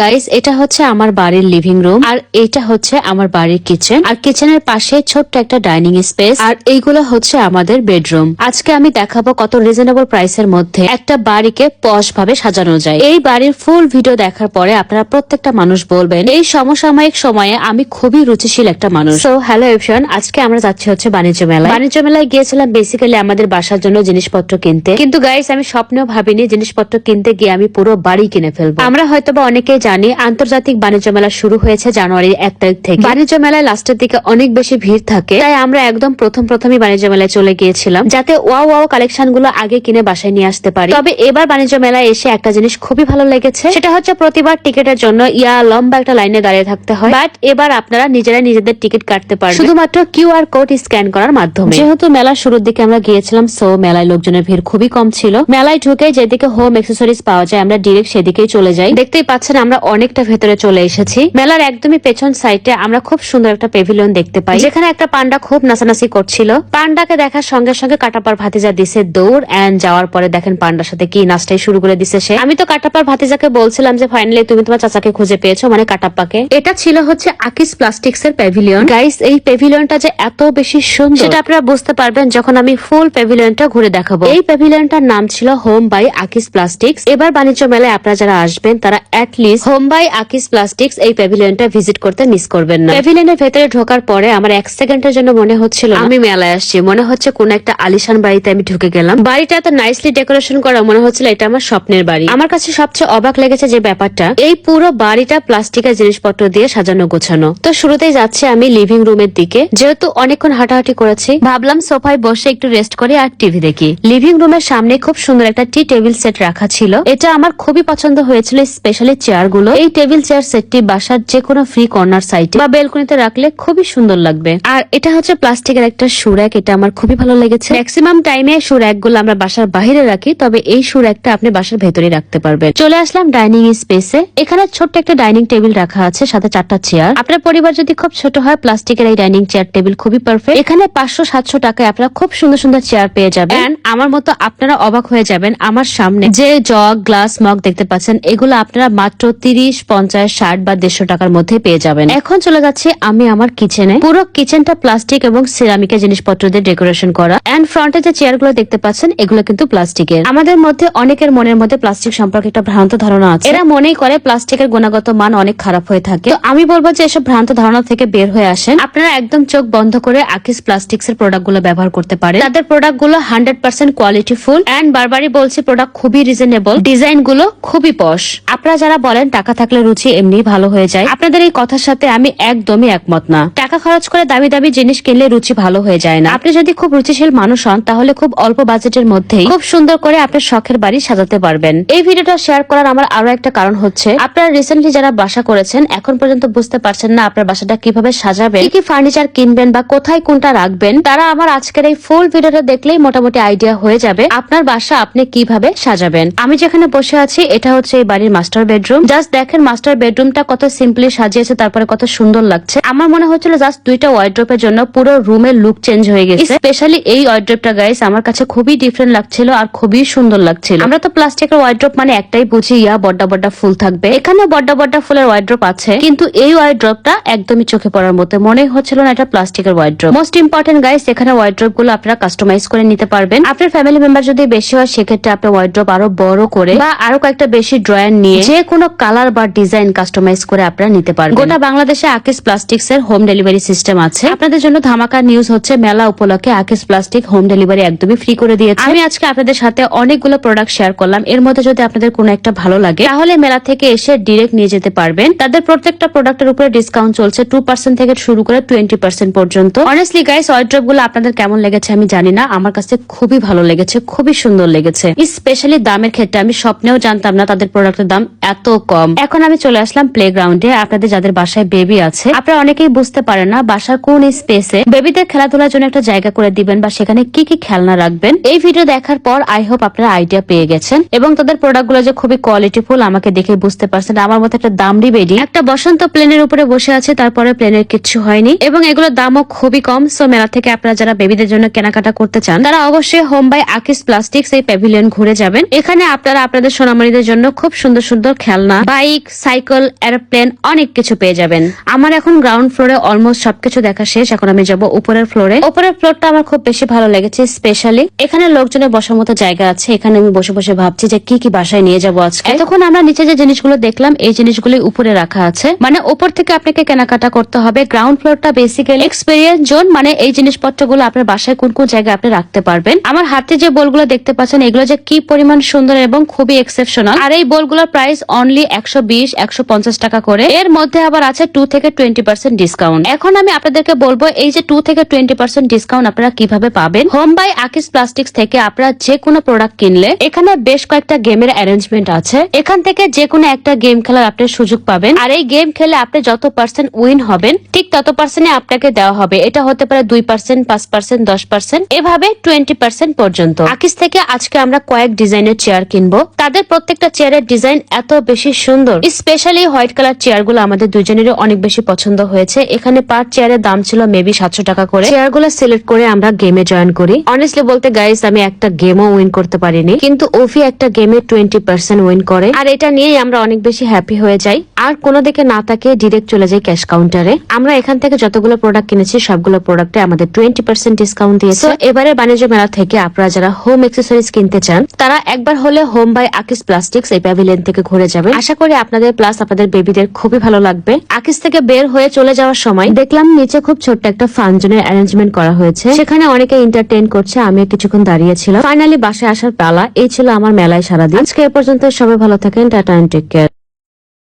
Guys এটা হচ্ছে আমার বাড়ির লিভিং রুম আর এটা হচ্ছে আমার বাড়ির কিচেন আর কিচেনের পাশে ছোট্ট একটা ডাইনিং স্পেস আর এইগুলো হচ্ছে আমাদের বেডরুম আজকে আমি দেখাবো কত রিজনেবল প্রাইসের মধ্যে একটা বাড়িকে পশ ভাবে সাজানো যায়। এই বাড়ির ফুল ভিডিও দেখার পরে আপনারা প্রত্যেকটা মানুষ বলবেন, এই সমসাময়িক সময়ে আমি খুবই রুচিশীল একটা মানুষ। তো হ্যালো এভরিওয়ান আজকে আমরা যাচ্ছি হচ্ছে বাণিজ্য মেলায়। বাণিজ্য মেলায় গিয়েছিলাম বেসিক্যালি আমাদের বাসার জন্য জিনিসপত্র কিনতে। কিন্তু গাইস আমি স্বপ্নেও ভাবিনি জিনিসপত্র কিনতে গিয়ে আমি পুরো বাড়ি কিনে ফেলব। আমরা হয়তোবা অনেকেই জানি আন্তর্জাতিক বাণিজ্য মেলা শুরু হয়েছে জানুয়ারির এক তারিখ থেকে। বাণিজ্য মেলায় লাস্টের দিকে অনেক বেশি ভিড় থাকে, তাই আমরা একদম প্রথম প্রথমই বাণিজ্য মেলায় চলে গিয়েছিলাম, যাতে ওয়াও ওয়াও কালেকশনগুলো আগে কিনে বাসায় নিয়ে আসতে পারি। তবে এবার বাণিজ্য মেলায় এসে একটা জিনিস খুবই ভালো লেগেছে, সেটা হচ্ছে প্রতিবার টিকিটের জন্য ইয়া লম্বা একটা লাইনে দাঁড়িয়ে থাকতে হয়, বাট এবার আপনারা নিজেরা নিজেদের টিকিট কাটতে পারেন শুধুমাত্র কিউআর কোড স্ক্যান করার মাধ্যমে। যেহেতু মেলার শুরুর দিকে আমরা গিয়েছিলাম, সো মেলায় লোকজনের ভিড় খুবই কম ছিল। মেলায় ঢুকে যেদিকে হোম এক্সেসরিজ পাওয়া যায়, আমরা ডিরেক্ট সেদিকেই চলে যাই। দেখতেই পাচ্ছেন, আমরা অনেকটা ভেতরে চলে এসেছি। মেলার একদমই পেছন সাইডে আমরা খুব সুন্দর একটা পেভিলিয়ন দেখতে পাই। যেখানে একটা পান্ডা খুব নাচানাচি করছিল। পান্ডাকে দেখার সঙ্গে সঙ্গে কাটাপার ভাতিজা দিছে দৌড় এন্ড যাওয়ার পরে দেখেন পান্ডার সাথে কি নাচটাই শুরু করে দিছে সে। আমি তো কাটাপার ভাতিজাকে বলছিলাম যে ফাইনালি তুমি তোমার চাচাকে খুঁজে পেয়েছ মানে কাটাপ্পাকে। এটা ছিল হচ্ছে আকিস প্লাস্টিক্স এর প্যাভিলিয়ন গাইস এই প্যাভিলিয়নটা যে এত বেশি সুন্দর, সেটা আপনারা বুঝতে পারবেন যখন আমি ফুল প্যাভিলিয়নটা ঘুরে দেখাবো। এই প্যাভিলিয়নটার নাম ছিল হোম বাই আকিস প্লাস্টিক্স এবার বাণিজ্য মেলায় আপনারা যারা আসবেন, তারা at least home by Akij plastics এই প্যাভিলিয়নটা ভিজিট করতে মিস করবেন না। প্যাভিলিয়নের ভেতরে ঢোকার পরে আমার এক সেকেন্ডের জন্য মনে হচ্ছিল আমি মেলায় আসছি মনে হচ্ছে কোন একটা আলিশান বাড়িতে আমি ঢুকে গেলাম। বাড়িটা এত নাইসলি ডেকোরেশন করা মনে হচ্ছিল এটা আমার স্বপ্নের বাড়ি। আমার কাছে সবচেয়ে অবাক লেগেছে যে ব্যাপারটা এই পুরো বাড়িটা প্লাস্টিকের জিনিসপত্র দিয়ে সাজানো গোছানো। তো শুরুতেই যাচ্ছে আমি লিভিং রুমের দিকে। যেহেতু অনেকক্ষণ হাঁটাহাঁটি করেছি ভাবলাম সোফায় বসে একটু রেস্ট করি আর টিভি দেখি। লিভিং রুমের সামনে খুব সুন্দর একটা টি টেবিল সেট রাখা ছিল। এটা আমার খুবই পছন্দ হয়েছিল স্পেশালি চেয়ার গুলো এই টেবিল চেয়ার সেটটি বাসার যে কোনো ফ্রি কর্নার সাইটে বা বেলকনিতে রাখলে খুবই সুন্দর লাগবে। আর এটা হচ্ছে প্লাস্টিকের একটা সুরাক, এটা আমার খুবই ভালো লেগেছে। ম্যাক্সিমাম টাইমে সুরাকগুলো আমরা বাসার বাইরে রাখি, তবে এই সুরাকটা আপনি বাসার ভেতরে রাখতে পারবেন। চলে আসলাম ডাইনিং স্পেসে এখানে ছোট্ট একটা ডাইনিং টেবিল রাখা আছে, সাথে চারটা চেয়ার আপনার পরিবার যদি খুব ছোট হয়, প্লাস্টিকের এই ডাইনিং চেয়ার টেবিল খুবই পারফেক্ট এখানে পাঁচশো সাতশো টাকায় আপনারা খুব সুন্দর সুন্দর চেয়ার পেয়ে যাবেন। আমার মতো আপনারা অবাক হয়ে যাবেন আমার সামনে যে জগ গ্লাস মগ দেখতে পাচ্ছেন, এগুলো আপনারা মাত্র তিরিশ পঞ্চাশ, ষাট বা দেড়শো টাকার মধ্যে পেয়ে যাবেন। এখন চলে যাচ্ছি আমি আমার কিচেনে। পুরো কিচেনটা প্লাস্টিক এবং সিরামিকের জিনিসপত্র দিয়ে ডেকোরেশন করা। এন্ড ফ্রন্টে যে চেয়ারগুলো দেখতে পাচ্ছেন, এগুলো কিন্তু প্লাস্টিকের। আমাদের মধ্যে, অনেকের মনের মধ্যে প্লাস্টিক সম্পর্কে একটা ভ্রান্ত ধারণা আছে। এরা মনেই করে প্লাস্টিকের গুণগত মান অনেক খারাপ হয়ে থাকে। আমি বলব যে এসব ভ্রান্ত ধারণা থেকে বের হয়ে আসেন। আপনারা একদম চোখ বন্ধ করে আকিস প্লাস্টিক্স এর প্রোডাক্টগুলো ব্যবহার করতে পারেন। তাদের প্রোডাক্টগুলো hundred percent quality full. And বারবারই বলছি, প্রোডাক্ট খুবই রিজনেবল। ডিজাইনগুলো খুবই পশ। আপনারা যারা বলেন টাকা থাকলে রুচি এমনি ভালো হয়ে যায়। আপনাদের এই কথার সাথে আমি একদমই একমত না। টাকা খরচ করে দামি দামি জিনিস কিনলে রুচি ভালো হয়ে যায় না। আপনি যদি খুব রুচিশীল মানুষ হন, তাহলে খুব অল্প বাজেটের মধ্যেই খুব সুন্দর করে আপনার শখের বাড়ি সাজাতে পারবেন। এই ভিডিওটা শেয়ার করার আমার আরও একটা কারণ হচ্ছে, আপনারা রিসেন্টলি যারা বাসা করেছেন, এখন পর্যন্ত বুঝতে পারছেন না আপনার বাসাটা কীভাবে সাজাবেন, কি ফার্নিচার কিনবেন বা কোথায় কোনটা রাখবেন। তারা আমার আজকের এই ফুল ভিডিওটা দেখলেই মোটামুটি আইডিয়া হয়ে যাবে আপনার বাসা আপনি কীভাবে সাজাবেন। আমি যেখানে বসে আছি, এটা হচ্ছে এই বাড়ির মাস্টার বেডরুম জাস্ট দেখেন মাস্টার বেডরুমটা কত সিম্পলি সাজিয়েছে, তারপরে কত সুন্দর লাগছে। আমার মনে হচ্ছিল জাস্ট দুইটা ওয়ার্ড্রোপের জন্য পুরো রুমের লুক চেঞ্জ হয়ে গেছে। স্পেশালি এই ওয়ার্ড্রোপটা গাইস আমার কাছে খুবই ডিফারেন্ট লাগছিল আর খুবই সুন্দর লাগছিল। আমরা তো প্লাস্টিকের ওয়ার্ড্রোপ মানে একটাই বুঝি, ইয়া, বড্ডা বড্ডা ফুল থাকবে। এখানে বড্ডা বড্ডা ফুলের ওয়ার্ড্রোপ আছে, কিন্তু এই ওয়ার্ড্রোপটা একদমই চোখে পড়ার মতো। মনে হচ্ছিল না এটা প্লাস্টিকের ওয়ার্ড্রোপ মোস্ট ইম্পর্টেন্ট গাইস এখানে ওয়ার্ড্রোপগুলো আপনারা কাস্টমাইজ করে নিতে পারবেন। আপনার ফ্যামিলি মেম্বার যদি বেশি হয়, সেক্ষেত্রে আপনার ওয়ার্ড্রোপ আরও বড় করে বা আরও কয়েকটা বেশি ড্রয়ার নিয়ে যে কোনো কালার বা ডিজাইন কাস্টমাইজ করে আপনারা নিতে পারবেন। গোটা বাংলাদেশে আকিস প্লাস্টিক্স এর হোম ডেলিভারি সিস্টেম আছে। আপনাদের জন্য ধামাকা নিউজ হচ্ছে, মেলা উপলক্ষে আকিস প্লাস্টিক হোম ডেলিভারি একদমই ফ্রি করে দিয়েছে। আমি আজকে আপনাদের সাথে অনেকগুলো প্রোডাক্ট শেয়ার করলাম। এর মধ্যে যদি আপনাদের কোনো একটা ভালো লাগে, তাহলে মেলা থেকে এসে ডিরেক্ট নিয়ে যেতে পারবেন। তাদের প্রত্যেকটা প্রোডাক্টের উপরে ডিসকাউন্ট চলছে টু পার্সেন্ট থেকে শুরু করে টোয়েন্টি পার্সেন্ট পর্যন্ত। অনেস্টলি গাইস ওয়ার্ড্রপগুলো আপনাদের কেমন লেগেছে আমি জানি না। আমার কাছে খুবই ভালো লেগেছে, খুবই সুন্দর লেগেছে। স্পেশালি দামের ক্ষেত্রে, আমি স্বপ্নেও জানতাম না তাদের প্রোডাক্টের দাম এত কম। এখন আমি চলে আসলাম প্লে গ্রাউন্ডে আপনাদের যাদের বাসায় বেবি আছে, আপনারা অনেকেই বুঝতে পারেন না, বাসার কোন স্পেসে বেবিদের খেলাধুলার জন্য একটা জায়গা করে দিবেন বা সেখানে কি কি খেলনা রাখবেন। এই ভিডিও দেখার পর আই হোপ আপনারা আইডিয়া পেয়ে গেছেন এবং তাদের প্রোডাক্টগুলো যে খুবই কোয়ালিটিফুল আমাকে দেখে বুঝতে পারছেন। আমার মতো একটা দামড়ি বেডি একটা বসন্ত প্লেনের উপরে বসে আছে, তারপরে প্লেনের কিছু হয়নি এবং এগুলোর দামও খুবই কম। সো মেলা থেকে আপনারা যারা বেবিদের জন্য কেনাকাটা করতে চান, তারা অবশ্যই হোম বাই আকিস প্লাস্টিক্স এই প্যাভিলিয়ন ঘুরে যাবেন। এখানে আপনারা আপনাদের সোনামণিদের জন্য খুব সুন্দর সুন্দর খেলনা বাইক সাইকেল এরোপ্লেন অনেক কিছু পেয়ে যাবেন। আমার এখন গ্রাউন্ড ফ্লোরে অলমোস্ট সবকিছু দেখা শেষ, এখন আমি যাব উপরের ফ্লোরে উপরের ফ্লোরটা আমার খুব বেশি ভালো লেগেছে স্পেশালি এখানে লোকজনের বসার মতো জায়গা আছে, এখানে আমি বসে বসে ভাবছি যে কি কি বাসায় নিয়ে যাব আজকে। এতক্ষণ আমরা নিচে যে জিনিসগুলো দেখলাম, এই জিনিসগুলি উপরে রাখা আছে। মানে উপর থেকে আপনাকে কেনাকাটা করতে হবে গ্রাউন্ড ফ্লোরটা বেসিক্যালি এক্সপেরিয়েন্স জোন মানে এই জিনিসপত্রগুলো আপনার বাসায় কোন কোন জায়গায় আপনি রাখতে পারবেন। আমার হাতে যে বোলগুলো দেখতে পাচ্ছেন, এগুলো যে কি পরিমাণ সুন্দর এবং খুবই এক্সেপশনাল আর এই বোলগুলোর প্রাইস অনলি একশো বিশ টাকা করে। এর মধ্যে আবার আছে টু থেকে টোয়েন্টি পার্সেন্ট ডিসকাউন্ট এখন আমি আপনাদেরকে বলব, এই যে টু থেকে টোয়েন্টি পার্সেন্ট ডিসকাউন্ট আপনারা কীভাবে পাবেন? হোম বাই আকিস প্লাস্টিক্স থেকে আপনারা যে কোনো প্রোডাক্ট কিনলে, এখানে বেশ কয়েকটা গেমের অ্যারেঞ্জমেন্ট আছে। এখান থেকে যে কোনো একটা গেম খেলার আপনি সুযোগ পাবেন। আর এই গেম খেলে আপনি যত পার্সেন্ট উইন হবেন, ঠিক তত পার্সেন্ট আপনাকে দেওয়া হবে। এটা হতে পারে দুই পার্সেন্ট পাঁচ পার্সেন্ট দশ পার্সেন্ট এভাবে টোয়েন্টি পার্সেন্ট পর্যন্ত। আকিস থেকে আজকে আমরা কয়েক ডিজাইনের চেয়ার কিনবো। তাদের প্রত্যেকটা চেয়ারের ডিজাইন এত বেশি সুন্দর। স্পেশালি হোয়াইট কালার চেয়ারগুলো আমাদের দুজনেরই অনেক বেশি পছন্দ হয়েছে। এখানে পার চেয়ারের দাম ছিল মেবি সাতশো টাকা করে। চেয়ারগুলো সিলেক্ট করে আমরা গেমে জয়েন করি। অনেস্টলি বলতে গাইস আমি একটা গেমও উইন করতে পারিনি। কিন্তু ওফি একটা গেমে টোয়েন্টি পার্সেন্ট উইন করে। আর এটা নিয়েই আমরা অনেক বেশি হ্যাপি হয়ে যাই। আর কোনো দিকে না তাকে ডিরেক্ট চলে যাই ক্যাশ কাউন্টারে আমরা এখান থেকে যতগুলো প্রোডাক্ট কিনেছি, সবগুলো প্রোডাক্টে আমাদের টোয়েন্টি পার্সেন্ট ডিসকাউন্ট দিয়েছে। এবারে বাণিজ্য মেলা থেকে আপনারা যারা হোম এক্সেসরিজ কিনতে চান, তারা একবার হলে হোম বাই আকিস প্লাস্টিক্স এই প্যাভিলিয়ন থেকে ঘুরে যাবে আশা করি আপনাদের প্লাস আপনাদের বেবিদের খুবই ভালো লাগবে। আকিস থেকে বের হয়ে চলে যাওয়ার সময় দেখলাম নিচে খুব ছোট্ট একটা ফাংশনের অ্যারেঞ্জমেন্ট করা হয়েছে। সেখানে অনেকে এন্টারটেন করছে আমি কিছুক্ষণ দাঁড়িয়েছিলাম ফাইনালি বাসায় আসার পালা, এই ছিল আমার মেলায় সারাদিন। আজকে এ পর্যন্ত, সবাই ভালো থাকেন, টাটা টেক কেয়ার